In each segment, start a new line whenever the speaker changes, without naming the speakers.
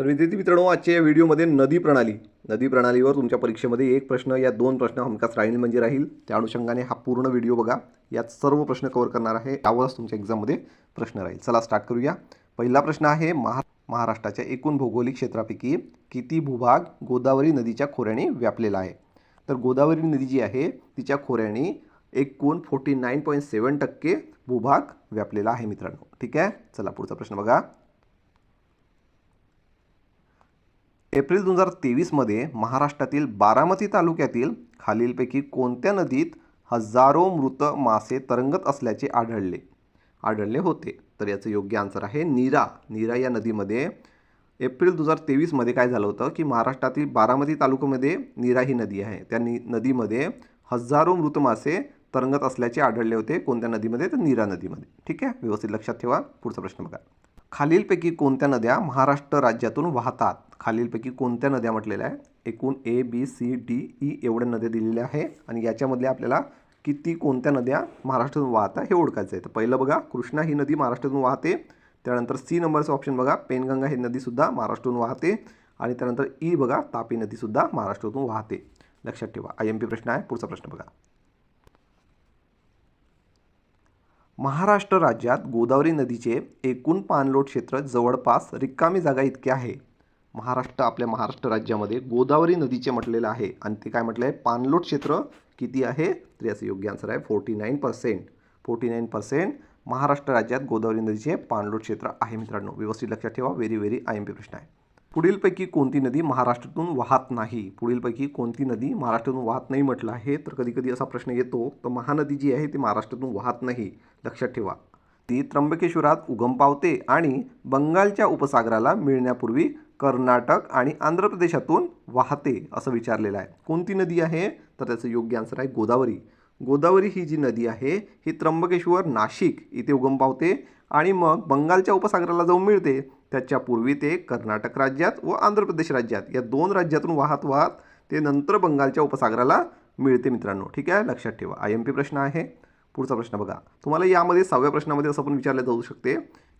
तर विद्यार्थी मित्रांनो आजच्या या व्हिडिओमध्ये नदी प्रणाली. नदी प्रणालीवर तुमच्या परीक्षेमध्ये एक प्रश्न या दोन प्रश्न हमखास राहील म्हणजे राहील. त्या अनुषंगाने हा पूर्ण व्हिडिओ बघा. यात सर्व प्रश्न कव्हर करणार आहे. त्यावरच तुमच्या एक्झाममध्ये प्रश्न राहील. चला स्टार्ट करूया. पहिला प्रश्न आहे महा महाराष्ट्राच्या एकूण भौगोलिक क्षेत्रापैकी किती भूभाग गोदावरी नदीच्या खोऱ्याने व्यापलेला आहे? तर गोदावरी नदी जी आहे तिच्या खोऱ्याने एकूण फोर्टी नाईन पॉईंट सेवन टक्के भूभाग व्यापलेला आहे मित्रांनो. ठीक आहे? चला पुढचा प्रश्न बघा. एप्रिल दोन हजार तेवीसमध्ये महाराष्ट्रातील बारामती तालुक्यातील खालीलपैकी कोणत्या नदीत हजारो मृत मासे तरंगत असल्याचे आढळले? आढळले होते. तर याचं योग्य आन्सर आहे नीरा. नीरा या नदीमध्ये एप्रिल दोन हजार तेवीसमध्ये काय झालं होतं की महाराष्ट्रातील बारामती तालुक्यामध्ये नीरा ही नदी आहे. त्या नी नदीमध्ये हजारो मृत मासे तरंगत असल्याचे आढळले होते. कोणत्या नदीमध्ये? तर नीरा नदीमध्ये. ठीक आहे? व्यवस्थित लक्षात ठेवा. पुढचा प्रश्न बघा. खालीलपैकी कोणत्या नद्या महाराष्ट्र राज्यातून वाहतात? खालीलपैकी कोणत्या नद्या म्हटलेल्या आहे एकूण A B C D E एवढ्या नद्या दिलेल्या आहे. आणि याच्यामधल्या आपल्याला किती कोणत्या नद्या महाराष्ट्रातून वाहतात हे ओळखायचं आहे. तर पहिलं बघा कृष्णा ही नदी महाराष्ट्रातून वाहते. त्यानंतर सी नंबरचं ऑप्शन बघा पेनगंगा ही नदीसुद्धा महाराष्ट्रातून वाहते. आणि त्यानंतर ई बघा तापी नदीसुद्धा महाराष्ट्रातून वाहते. लक्षात ठेवा आय एम पी प्रश्न आहे पुढचा प्रश्न बघा. महाराष्ट्र राज्यात गोदावरी नदीचे एकूण पाणलोट क्षेत्र जवळपास रिकामी जागा इतके आहे. महाराष्ट्र आपल्या महाराष्ट्र राज्यामध्ये गोदावरी नदीचे म्हटलेलं आहे. आणि ते काय म्हटलं आहे पाणलोट क्षेत्र किती आहे? तर याचं योग्य आन्सर आहे forty nine percent forty nine percent Maharashtra राज्यात गोदावरी नदीचे पाणलोट क्षेत्र आहे मित्रांनो. व्यवस्थित लक्षात ठेवा. Very very I M P प्रश्न आहे. पुढीलपैकी कोणती नदी महाराष्ट्रातून वाहत नाही? पुढीलपैकी कोणती नदी महाराष्ट्रातून वाहत नाही म्हटलं आहे? तर कधीकधी असा प्रश्न येतो तर महानदी जी आहे ती महाराष्ट्रातून वाहत नाही. लक्षात ठेवा. ती त्र्यंबकेश्वरात उगम पावते आणि बंगालच्या उपसागराला मिळण्यापूर्वी कर्नाटक आणि आंध्र प्रदेशातून वाहते असं विचारलेलं आहे. कोणती नदी आहे? तर त्याचं योग्य आन्सर आहे गोदावरी. गोदावरी ही जी नदी आहे ही त्र्यंबकेश्वर नाशिक इथे उगम पावते आणि मग बंगालच्या उपसागराला जाऊन मिळते. त्याच्यापूर्वी ते कर्नाटक राज्यात व आंध्र प्रदेश राज्यात या दोन राज्यातून वाहत वाहत ते नंतर बंगालच्या उपसागराला मिळते मित्रांनो. ठीक आहे? लक्षात ठेवा. आय एम पी प्रश्न आहे. पुढचा प्रश्न बघा. तुम्हाला यामध्ये सहाव्या प्रश्नामध्ये असं पण विचारलं जाऊ शकते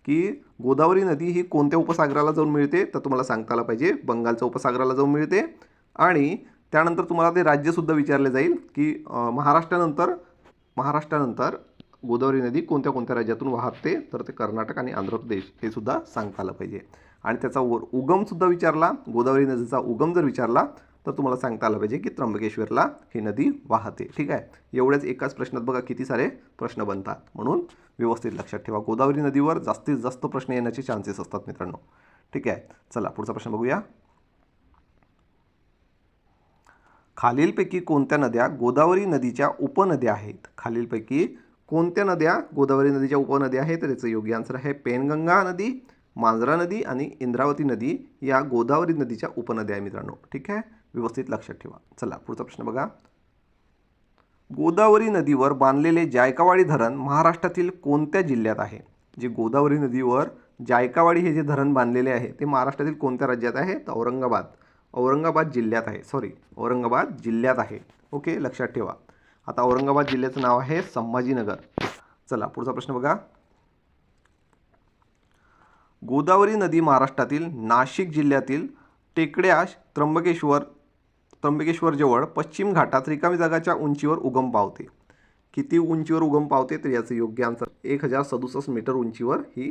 की गोदावरी नदी ही कोणत्या उपसागराला जाऊन मिळते? तर तुम्हाला सांगता आलं पाहिजे. बंगालच्या उपसागराला जाऊन मिळते. आणि त्यानंतर तुम्हाला ते राज्यसुद्धा विचारले जाईल की महाराष्ट्रानंतर महाराष्ट्रानंतर गोदावरी नदी कोणत्या कोणत्या राज्यातून वाहते? तर ते कर्नाटक आणि आंध्र प्रदेश हे सुद्धा सांगता आलं पाहिजे. आणि त्याचा वर उगमसुद्धा विचारला. गोदावरी नदीचा उगम जर विचारला तर तुम्हाला सांगता आलं पाहिजे की त्र्यंबकेश्वरला ही नदी वाहते. ठीक आहे? एवढ्याच एकाच प्रश्नात बघा किती सारे प्रश्न बनतात. म्हणून व्यवस्थित लक्षात ठेवा. गोदावरी नदीवर जास्तीत जास्त प्रश्न येण्याचे चान्सेस असतात मित्रांनो. ठीक आहे? चला पुढचा प्रश्न बघूया. खालीलपैकी कोणत्या नद्या गोदावरी नदीच्या उपनद्या आहेत? खालीलपैकी कोणत्या नद्या? गोदावरी नदीच्या उपनद्या आहेत. तर याचं योग्य आन्सर आहे पेनगंगा नदी मांजरा नदी आणि इंद्रावती नदी या गोदावरी नदीच्या उपनद्या आहे मित्रांनो. ठीक आहे? व्यवस्थित लक्षात ठेवा. चला पुढचा प्रश्न बघा. गोदावरी नदीवर बांधलेले जायकावाडी धरण महाराष्ट्रातील कोणत्या जिल्ह्यात आहे? जे गोदावरी नदीवर जायकावाडी हे जे धरण बांधलेले आहे ते महाराष्ट्रातील कोणत्या राज्यात आहे? तर औरंगाबाद. औरंगाबाद जिल्ह्यात आहे. सॉरी औरंगाबाद जिल्ह्यात आहे. ओके? लक्षात ठेवा. आता औरंगाबाद जिल्ह्याचं नाव आहे संभाजीनगर. चला पुढचा प्रश्न बघा. गोदावरी नदी महाराष्ट्रातील नाशिक जिल्ह्यातील टेकड्या त्र्यंबकेश्वर त्र्यंबकेश्वरजवळ पश्चिम घाटात रिकामी जागाच्या उंचीवर उगम पावते. किती उंचीवर उगम पावते? तर याचं योग्य आन्सर एक हजार सदुसष्ट मीटर उंचीवर ही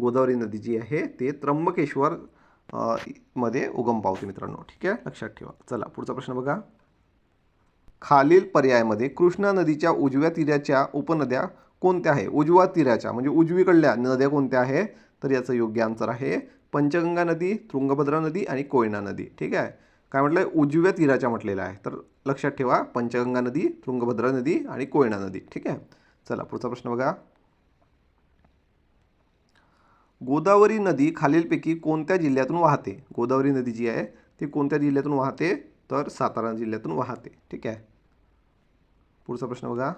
गोदावरी नदी जी आहे ते त्र्यंबकेश्वर मध्ये उगम पावते मित्रांनो. ठीक आहे? लक्षात ठेवा. चला पुढचा प्रश्न बघा. खालील पर्यायामध्ये कृष्णा नदीच्या उजव्या तीराच्या उपनद्या कोणत्या आहे? उजव्या तीराच्या म्हणजे उजवीकडल्या नद्या कोणत्या आहे? तर याचं योग्य आन्सर आहे पंचगंगा नदी तुंगभद्रा नदी आणि कोयना नदी. ठीक आहे? काय म्हटलं आहे उजव्या तीराच्या म्हटलेलं आहे. तर लक्षात ठेवा पंचगंगा नदी तुंगभद्रा नदी आणि कोयना नदी. ठीक आहे? चला पुढचा प्रश्न बघा. गोदावरी नदी खालीलपैकी कोणत्या जिल्ह्यातून वाहते? गोदावरी नदी जी आहे ती कोणत्या जिल्ह्यातून वाहते? तर सातारा जिल्ह्यातून वाहते. ठीक आहे? पुढचा प्रश्न बघा.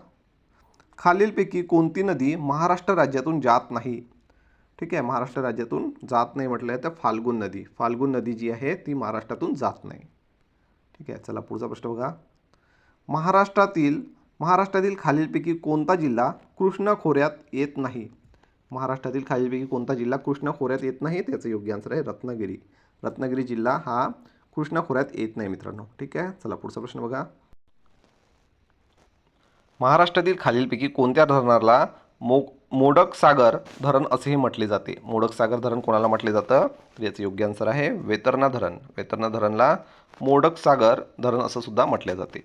खालीलपैकी कोणती नदी महाराष्ट्र राज्यातून जात नाही? ठीक आहे महाराष्ट्र राज्यातून जात नाही म्हटलं तर फाल्गुन नदी. फाल्गुन नदी जी आहे ती महाराष्ट्रातून जात नाही. ठीक आहे चला पुढचा प्रश्न बघा. महाराष्ट्रातील महाराष्ट्रातील खालीलपैकी कोणता जिल्हा कृष्णा खोऱ्यात येत नाही? महाराष्ट्रातील खालीलपैकी कोणता जिल्हा कृष्णा खोऱ्यात येत नाही? त्याचं योग्य आन्सर आहे रत्नागिरी. रत्नागिरी जिल्हा हा कृष्णा खोऱ्यात येत नाही मित्रांनो. ठीक आहे चला पुढचा प्रश्न बघा. महाराष्ट्रातील खालीलपैकी कोणत्या धरणाला मो मोडक सागर धरण असेही म्हटले जाते? मोडक सागर धरण कोणाला म्हटले जातं? तर याचं योग्य आन्सर आहे वेतरणा धरण. वेतरणा धरणला मोडक सागर धरण असं सुद्धा म्हटले जाते.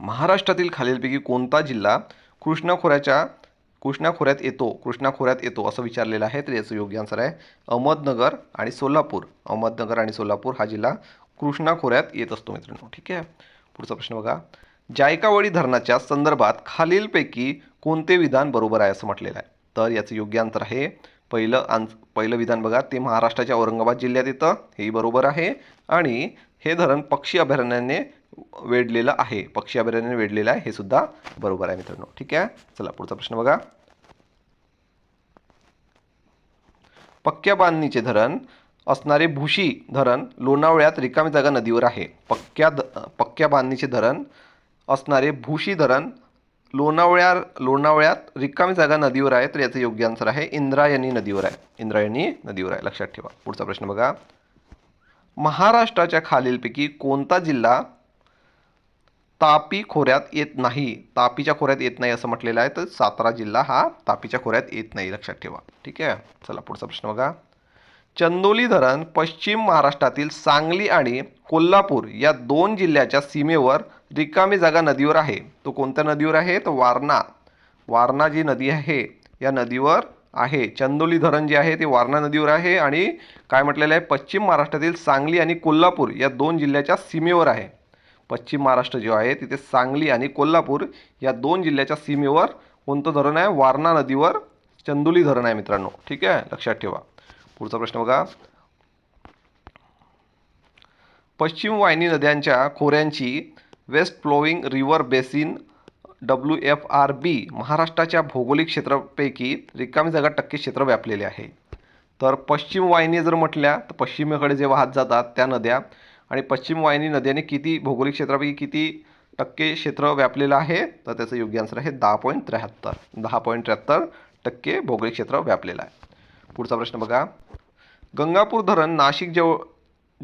महाराष्ट्रातील खालीलपैकी कोणता जिल्हा कृष्णा खोऱ्याच्या कृष्णा खोऱ्यात येतो कृष्णा खोऱ्यात येतो असं विचारलेलं आहे? तर याचं योग्य आन्सर आहे अहमदनगर आणि सोलापूर. अहमदनगर आणि सोलापूर हा जिल्हा कृष्णा खोऱ्यात येत असतो मित्रांनो. ठीक आहे? पुढचा प्रश्न बघा. जायकावाडी धरणाच्या संदर्भात खालीलपैकी कोणते विधान बरोबर आहे असं म्हटलेलं आहे? तर याचं योग्य अंतर आहे. पहिलं आन पहिलं विधान बघा ते महाराष्ट्राच्या औरंगाबाद जिल्ह्यात येतं. हेही बरोबर आहे. आणि हे धरण पक्षी अभयारण्याने वेढलेलं आहे. पक्षी अभयारण्याने वेढलेलं आहे. हे सुद्धा बरोबर आहे मित्रांनो. ठीक आहे? चला पुढचा प्रश्न बघा. पक्क्या बांधणीचे धरण असणारे भुशी धरण लोणावळ्यात रिकामी जागा नदीवर आहे. पक्क्या द पक्क्या बांधणीचे धरण असणारे भूशी धरण लोणावळ्या लोणावळ्यात रिकामी जागा नदीवर आहे तर याचं योग्य आन्सर आहे इंद्रायणी नदीवर आहे. इंद्रायणी नदीवर आहे. लक्षात ठेवा. पुढचा प्रश्न बघा. महाराष्ट्राच्या खालीलपैकी कोणता जिल्हा तापी खोऱ्यात येत नाही? तापीच्या खोऱ्यात येत नाही असं म्हटलेलं आहे तर सातारा जिल्हा हा तापीच्या खोऱ्यात येत नाही. लक्षात ठेवा. ठीक आहे? चला पुढचा प्रश्न बघा. चंदोली धरण पश्चिम महाराष्ट्रातील सांगली आणि कोल्हापूर या दोन जिल्ह्याच्या सीमेवर रिकामी जागा नदीवर आहे. तो कोणत्या नदीवर आहे? तर वारणा. वारणा जी नदी आहे या नदीवर आहे. चंदोली धरण जे आहे ते वारणा नदीवर आहे आणि काय म्हटलेलं आहे? पश्चिम महाराष्ट्रातील सांगली आणि कोल्हापूर या दोन जिल्ह्याच्या सीमेवर आहे. पश्चिम महाराष्ट्र जो आहे तिथे सांगली आणि कोल्हापूर या दोन जिल्ह्याच्या सीमेवर कोणतं धरण आहे? वारणा नदीवर चंदोली धरण आहे मित्रांनो. ठीक आहे? लक्षात ठेवा. पुढचा प्रश्न बघा. पश्चिम वाहिनी नद्यांच्या खोऱ्यांची west flowing river basin W F R B महाराष्ट्राच्या भौगोलिक क्षेत्रापैकी रिकामी जागा टक्के क्षेत्र व्यापलेले आहे. तर पश्चिम वाहिनी जर म्हटल्या तर पश्चिमेकडे जे वाहत जातात त्या नद्या आणि पश्चिम वाहिनी नद्याने किती भौगोलिक क्षेत्रापैकी किती टक्के क्षेत्र व्यापलेलं आहे? तर त्याचं योग्य आन्सर आहे दहा पॉईंट त्र्याहत्तर. दहा पॉईंट त्र्याहत्तर टक्के भौगोलिक क्षेत्र व्यापलेलं आहे. पुढचा प्रश्न बघा. गंगापूर धरण नाशिक जवळ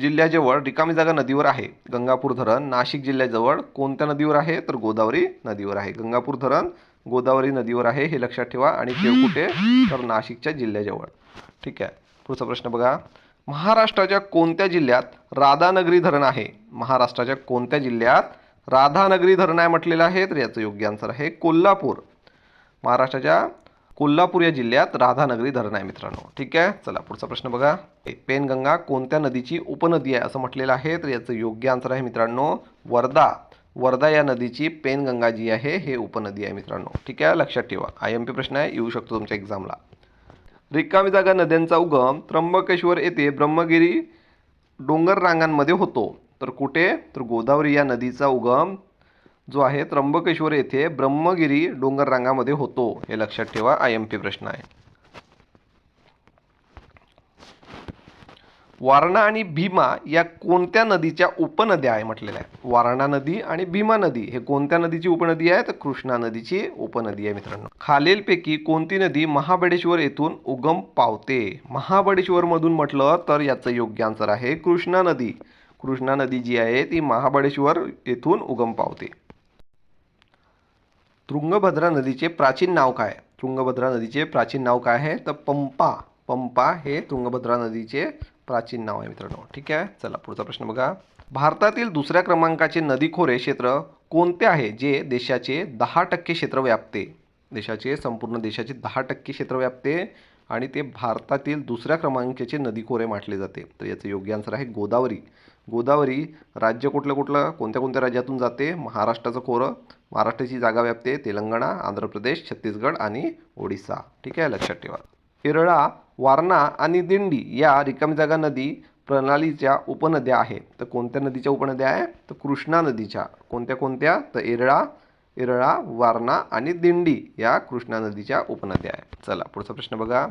जिल्ह्याजवळ रिकामी जागा नदीवर आहे. गंगापूर धरण नाशिक जिल्ह्याजवळ कोणत्या नदीवर आहे? तर गोदावरी नदीवर आहे. गंगापूर धरण गोदावरी नदीवर आहे हे लक्षात ठेवा आणि ते कुठे? तर नाशिकच्या जिल्ह्याजवळ. ठीक आहे. पुढचा प्रश्न बघा. महाराष्ट्राच्या कोणत्या जिल्ह्यात राधानगरी धरण आहे? महाराष्ट्राच्या कोणत्या जिल्ह्यात राधानगरी धरण आहे म्हटलेलं आहे? तर याचं योग्य आन्सर आहे कोल्हापूर. महाराष्ट्राच्या कोल्हापूर या जिल्ह्यात राधानगरी धरण आहे मित्रांनो. ठीक आहे? चला पुढचा प्रश्न बघा. पेनगंगा कोणत्या नदीची उपनदी आहे असं म्हटलेलं आहे? तर याचं योग्य आन्सर आहे मित्रांनो वर्धा. वर्धा या नदीची पेनगंगा जी आहे हे उपनदी आहे मित्रांनो. ठीक आहे? लक्षात ठेवा. आय एम पी प्रश्न आहे येऊ शकतो तुमच्या एक्झामला रिकामी जागा नद्यांचा उगम त्र्यंबकेश्वर येथे ब्रह्मगिरी डोंगर रांगांमध्ये होतो. तर कुठे? तर गोदावरी या नदीचा उगम जो आहे त्र्यंबकेश्वर येथे ब्रह्मगिरी डोंगर रांगामध्ये होतो. हे लक्षात ठेवा आय एम पी प्रश्न आहे. वारणा आणि भीमा या कोणत्या नदीच्या उपनद्या आहे म्हटलेल्या आहे वारणा नदी आणि भीमा नदी हे कोणत्या नदीची उपनदी आहे तर कृष्णा नदीची उपनदी आहे मित्रांनो. खालीलपैकी कोणती नदी महाबळेश्वर येथून उगम पावते? महाबळेश्वरमधून म्हटलं तर याचं योग्य आन्सर आहे कृष्णा नदी. कृष्णा नदी जी आहे ती महाबळेश्वर येथून उगम पावते. तुंगभद्रा नदीचे प्राचीन नाव काय? तुंगभद्रा नदीचे प्राचीन नाव काय आहे? तर पंपा. पंपा हे तुंगभद्रा नदीचे प्राचीन नाव आहे मित्रांनो. ठीक आहे? चला पुढचा प्रश्न बघा. भारतातील दुसऱ्या क्रमांकाचे नदी खोरे क्षेत्र कोणते आहे? जे देशाचे दहा टक्के क्षेत्र व्यापते. देशाचे संपूर्ण देशाचे दहा टक्के क्षेत्र व्यापते आणि ते भारतातील दुसऱ्या क्रमांकाचे नदी खोरे म्हटले जाते. तर याचं योग्य आन्सर आहे गोदावरी. गोदावरी राज्य कुठलं कुठलं कोणत्या कोणत्या राज्यातून जाते महाराष्ट्राचं खोरं महाराष्ट्राची जागा व्यापते तेलंगणा आंध्र प्रदेश छत्तीसगड आणि ओडिसा. ठीक आहे लक्षात ठेवा. येरळा वारणा आणि दिंडी या रिकामी जागा नदी प्रणालीच्या उपनद्या आहेत. तर कोणत्या नदीच्या उपनद्या आहे? तर कृष्णा नदीच्या. कोणत्या कोणत्या? तर येरळा येरळा वारणा आणि दिंडी या कृष्णा नदीच्या उपनद्या आहेत. चला पुढचा प्रश्न बघा.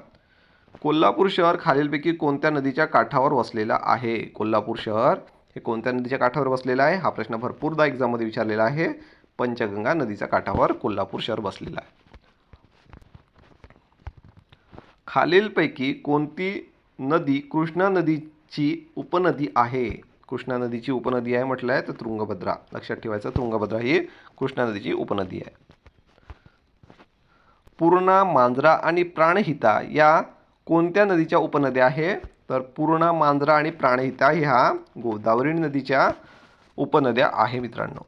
कोल्हापूर शहर खालीलपैकी कोणत्या नदीच्या काठावर वसलेलं आहे? कोल्हापूर शहर हे कोणत्या नदीच्या काठावर वसलेलं आहे? हा प्रश्न भरपूरदा एक्झाममध्ये विचारलेला आहे. पंचगंगा नदीच्या काठावर कोल्हापूर शहर बसलेलं आहे. खालीलपैकी कोणती नदी कृष्णा नदीची उपनदी आहे? कृष्णा नदीची उपनदी आहे म्हटलं आहे तर तुंगभद्रा लक्षात ठेवायचं तुंगभद्रा ही कृष्णा नदीची उपनदी आहे. पूर्णा मांजरा आणि प्राणहिता या कोणत्या नदीच्या उपनद्या आहे? तर पूर्णा मांजरा आणि प्राणहिता ह्या गोदावरी नदीच्या उपनद्या आहे मित्रांनो.